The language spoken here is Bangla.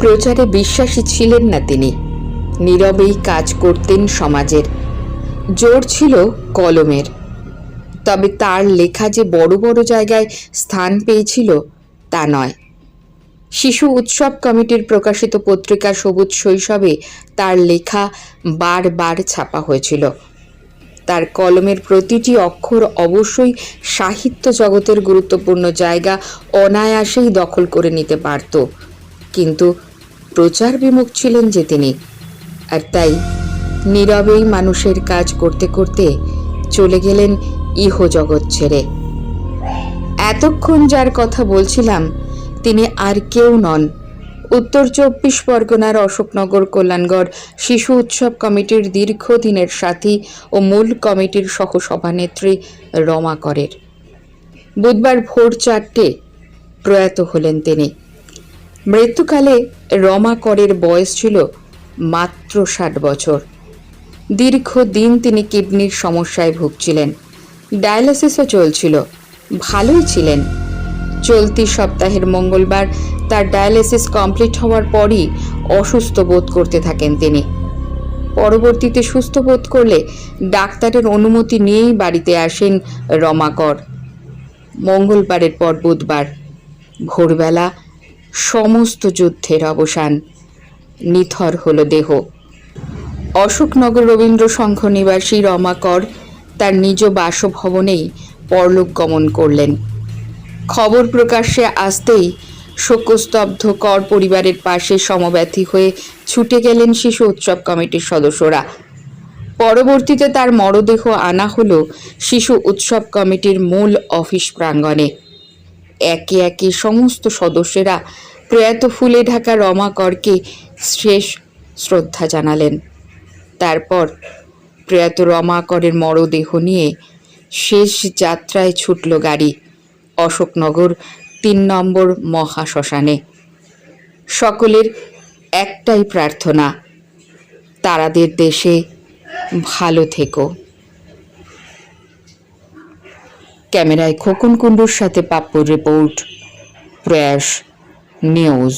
প্রচারে বিশ্বাসী ছিলেন না তিনি। নীরবেই কাজ করতেন সমাজের। জোর ছিল কলমের। তবে তার লেখা যে বড় বড় জায়গায় স্থান পেয়েছিল, তা নয়। শিশু উৎসব কমিটির প্রকাশিত পত্রিকা সবুজ শৈশবে তার লেখা বারবার ছাপা হয়েছিল। তার কলমের প্রতিটি অক্ষর অবশ্যই সাহিত্য জগতের গুরুত্বপূর্ণ জায়গা অনায়াসেই দখল করে নিতে পারত। কিন্তু প্রচার বিমুখ ছিলেন যে তিনি। আর তাই নীরবেই মানুষের কাজ করতে করতে চলে গেলেন ইহজগৎ ছেড়ে। এতক্ষণ যার কথা বলছিলাম, তিনি আর কেউ নন। উত্তর চব্বিশ পরগনার অশোকনগর, কল্যাণগড় শিশু উৎসব কমিটির দীর্ঘদিনের সাথী ও মূল কমিটির সহসভানেত্রী রমা করের বুধবার ভোর চারটে প্রয়াত হলেন তিনি। মৃত্যুকালে রমা করের বয়স ছিল মাত্র ষাট বছর। দীর্ঘদিন তিনি কিডনির সমস্যায় ভুগছিলেন। ডায়ালিসিসও চলছিল। ভালোই ছিলেন। চলতি সপ্তাহের মঙ্গলবার তার ডায়ালিসিস কমপ্লিট হওয়ার পরই অসুস্থ বোধ করতে থাকেন তিনি। পরবর্তীতে সুস্থ বোধ করলে ডাক্তারের অনুমতি নিয়েই বাড়িতে আসেন রমাকর মঙ্গলবারের পর বুধবার। ভোরবেলা সমস্ত যুদ্ধের অবসান। নিথর হল দেহ। অশোকনগর রবীন্দ্র সংঘ নিবাসী রমাকর তার নিজ বাসভবনেই পরলোক গমন করলেন। খবর প্রকাশ্যে আসতেই শোকস্তব্ধ কর পরিবারের পাশে সমব্যথী হয়ে ছুটে গেলেন শিশু উৎসব কমিটির সদস্যরা। পরবর্তীতে তার মরদেহ আনা হল শিশু উৎসব কমিটির মূল অফিস প্রাঙ্গণে। একে একে সমস্ত সদস্যেরা প্রয়াত ফুলে ঢাকা রমাকরকে শেষ শ্রদ্ধা জানালেন। তারপর প্রয়াত রমাকরের মরদেহ নিয়ে শেষ যাত্রায় ছুটল গাড়ি অশোকনগর তিন নম্বর মহাশ্মশানে। সকলের একটাই প্রার্থনা, তারাদের দেশে ভালো থেকো। ক্যামেরায় খোকন কুণ্ডুর সাথে পাপ্পুর রিপোর্ট। প্রয়াস নিউজ।